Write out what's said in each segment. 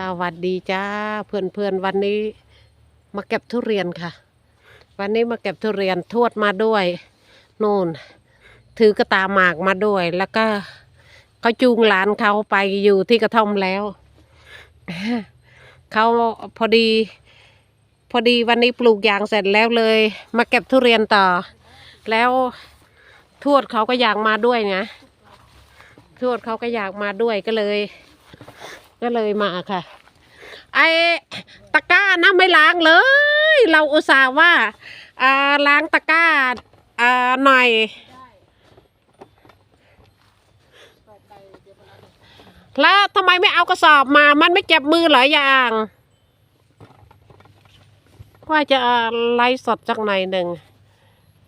สวัสดีจ้าเพื่อนเพื่อนๆวันนี้มาเก็บทุเรียนค่ะ วันนี้มาเก็บทุเรียนทวดมาด้วยนู่น ถือกระตาหมากมาด้วย แล้วก็เขาจูงหลานเขาไปอยู่ที่กระท่อมแล้วเขาพอดี พอดีวันนี้ปลูกยางเสร็จแล้วเลย มาเก็บทุเรียนต่อ แล้วทวดเขาก็อยากมาด้วยไงทวดเขาก็อยากมาด้วยก็เลย ก็เลยมาค่ะ ไอตะกร้านะไม่ล้างเลย เราอุตส่าห์ว่าอ่าล้างตะกร้าอ่าหน่อย แล้วทำไมไม่เอากระสอบมา มันไม่เจ็บมือเหรออย่าง ว่าจะไล่สดจากไหนหนึ่ง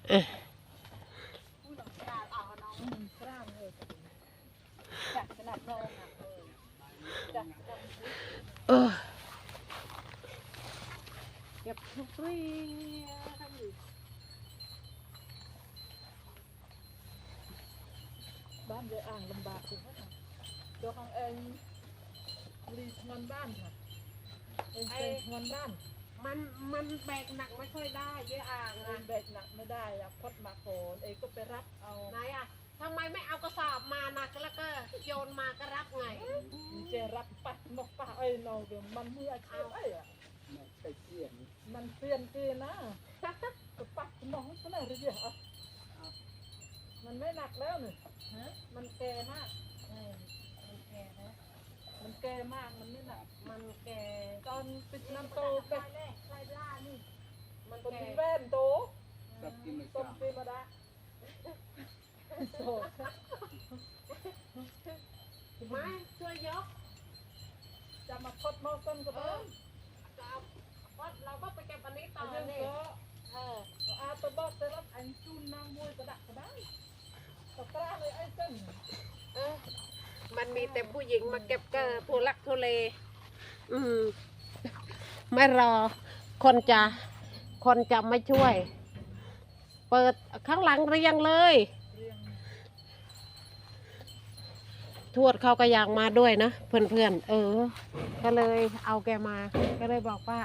เอ้ย เออเก็บทุกเรีบ้านเยายอ่างลำบากถึงขนดตัวของเองรีทอนบ้านค่ะเองเป็นทอนบ้าน มันมันแบกหนักไม่ค่อยได้เยอะอ่างเออะงแบกหนักไม่ได้อะพดมาโขนเองก็ไปรับเอา ไหนอะ ทำไมไม่เอากระสอบมานะแล้วก็โยนมาก็รับไงมีเจรับปัดนกป่าไอ้นองเดี๋ยวมันมืออาชีพไอ้อะมันเปลี่ยนเกนะก็ปัดน้องก็ได้เรื่อยๆอะมันไม่หนักแล้วนี่ฮะมันแก่มากมันแก่นะมันแก่มากมันไม่หนัก มันแก่ตอนปิดน้ำโตเป็ดมันคนแก่ที่แว่นโตกับกินไม่ต้ทมราบตีมาดา โสดไม่ช่วยยก จะมาพดหมอต้นก็เออเราเราก็ไปเก็บอันนี้ต่อเอาเองนี่เอออาตะบอสเอานจูนนางมวยกระดักก็ได้ตะกร้าเลยไอ้เส้นเออมันมีแต่ผู้หญิงมาเก็บก็ทุลักทุเล อืม ไม่รอ คนจะ คนจะไม่ช่วย เปิดข้างหลังเรียงเลย เรียง ทวดเขาก็อยากมาด้วยนะเพื่อนๆ เออ ก็เลยเอาแกมา ก็เลยบอกว่า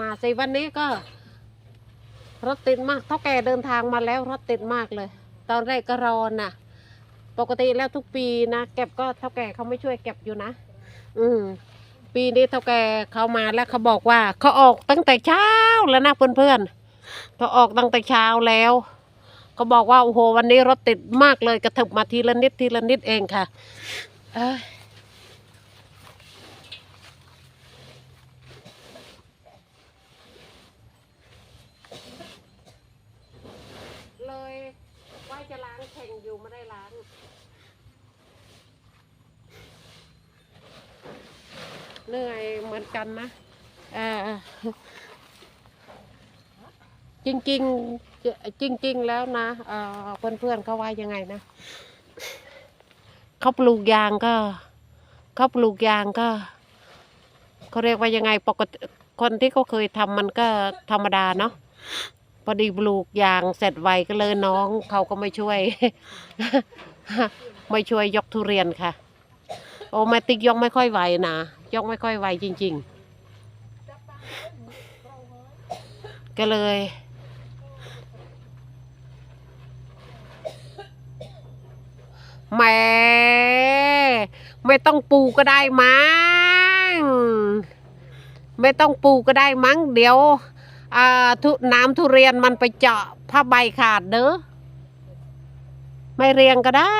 มาสิวันนี้ก็ รถติดมากเท่าแกเดินทางมาแล้วรถติดมากเลย ตอนแรกก็รอน่ะ ปกติแล้วทุกปีนะเก็บก็เท่าแกเขาไม่ช่วยเก็บอยู่นะ อืมปีนี้เท่าแกเขามาแล้วเขาบอกว่าเขาออกตั้งแต่เช้าแล้วนะเพื่อนๆเขาออกตั้งแต่เช้าแล้ว เขาบอกว่าโอ้โหวันนี้รถติดมากเลยกระถึบมาทีละนิดทีละนิดเองค่ะเอ้ยเลยว่าจะล้างแข่งอยู่ไม่ได้ล้างเหนื่อยเหมือนกันนะเออ จริงๆจริง ๆ แล้วนะเอ่อเพื่อนๆเขาว่ายังไงนะเขาปลูกยางก็เขาปลูกยางก็เขาเรียกว่ายังไงปกติคนที่เขาเคยทำมันก็ธรรมดาเนาะพอดีปลูกยางเสร็จไวก็เลยน้องเขาก็ไม่ช่วย ไม่ช่วยยกทุเรียนค่ะ โอ้แมติกยกไม่ค่อยไหวนะยกไม่ค่อยไหวจริง ๆ ก็เลย แหมไม่ต้องปูก็ได้มั้งไม่ต้องปูก็ได้มั้งเดี๋ยวอาทุน้ำทุเรียนมันไปเจาะผ้าใบขาดเด้อไม่เรียงก็ได้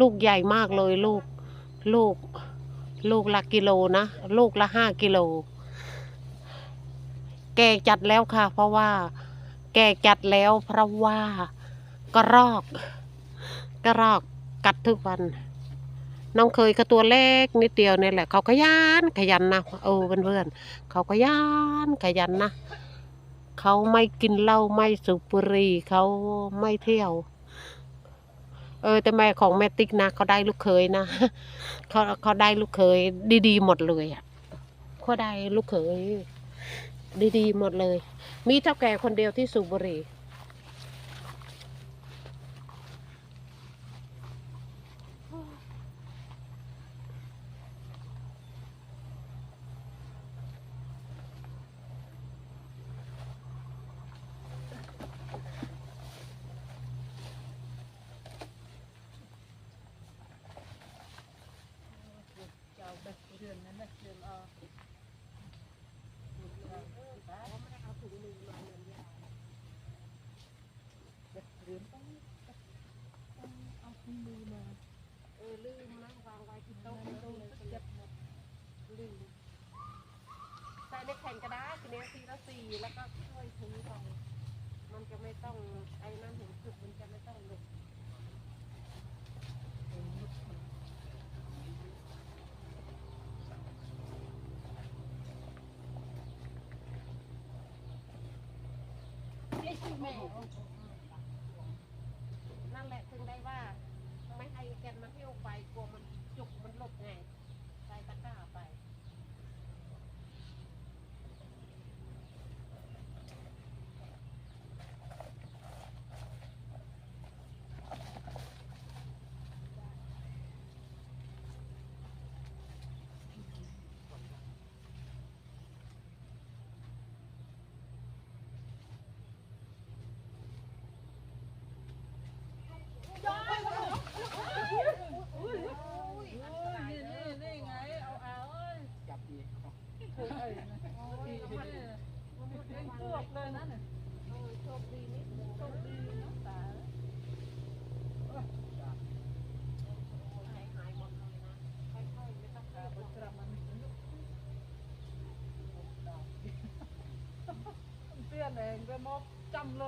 ลูกใหญ่มากเลยลูก ลูก ลูกละกิโลนะ ลูกละห้ากิโล กจัดแล้วค่ะ เพราะว่า แกจัดแล้วเพราะว่ากระรอกกระรอกกัดทุกวัน น้องเคยก็ตัวเล็กนิดเดียวนี่แหละ เขาขยันขยันนะเออเพื่อนๆเขาขยันขยันนะเขาไม่กินเหล้าไม่สูบบุหรี่เขาไม่เที่ยว เออ แต่แม่ของแม่ติ๊กนะเขาได้ลูกเคยนะเขาเขาได้ลูกเคยดีๆหมดเลยอะเขาได้ลูกเคย ดีๆ หมดเลย มีเท่าแก่คนเดียวที่สุบรีเดือนนั้นเดือนออ แผ่นกระดาษคืเนี้ยทีละสี่แล้วก็ค่อยทิ้งไปมันจะไม่ต้องไอ้นั่นเห็นจุดมันจะไม่ต้องหลุดนั่นแหละถึงได้ว่า ไม่ให้แกนมาเที่ยวไปกลัวมันจุกมันหลบไง Có trăm!